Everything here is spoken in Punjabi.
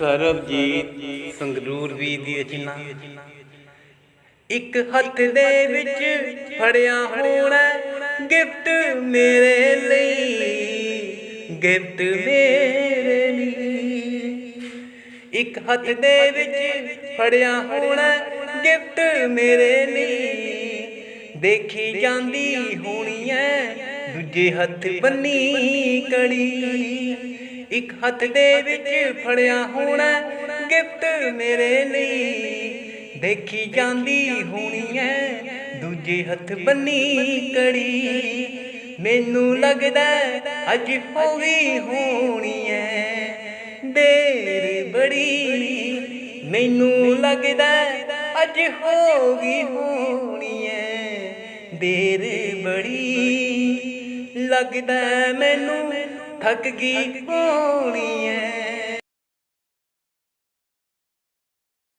ਸਰਬਜੀਤ ਸੰਗਰੂਰ ਵੀ ਦੀ ਰਚਨਾ। ਇੱਕ ਹੱਥ ਦੇ ਵਿੱਚ ਫੜਿਆ ਹੋਣਾ ਗਿਫਟ ਮੇਰੇ ਲਈ। ਗਿਫਟ ਮੇਰੇ ਲਈ। ਇੱਕ ਹੱਥ ਦੇ ਵਿੱਚ ਫੜਿਆ ਹੋਣਾ ਗਿਫਟ ਮੇਰੇ ਲਈ। ਦੇਖੀ ਜਾਂਦੀ ਹੋਣੀ ਐ ਦੂਜੇ ਹੱਥ ਬੰਨੀ ਕੜੀ। ਇੱਕ ਹੱਥ ਦੇ ਵਿੱਚ ਫੜਿਆ ਹੋਣਾ ਗਿਫਟ ਮੇਰੇ ਲਈ। ਦੇਖੀ ਜਾਂਦੀ ਹੋਣੀ ਐ, ਦੂਜੇ ਹੱਥ ਬੰਨੀ ਕੜੀ। ਮੈਨੂੰ ਲੱਗਦਾ ਅੱਜ ਹੋ ਗਈ ਹੋਣੀ ਐ, ਦੇਰ ਬੜੀ। ਮੈਨੂੰ ਲੱਗਦਾ ਅੱਜ ਹੋ ਗਈ ਹੋਣੀ ਐ, ਦੇਰ ਬੜੀ। ਲੱਗਦਾ ਮੈਨੂੰ। ਥੱਕ ਗਈ ਹੋਣੀ ਐ।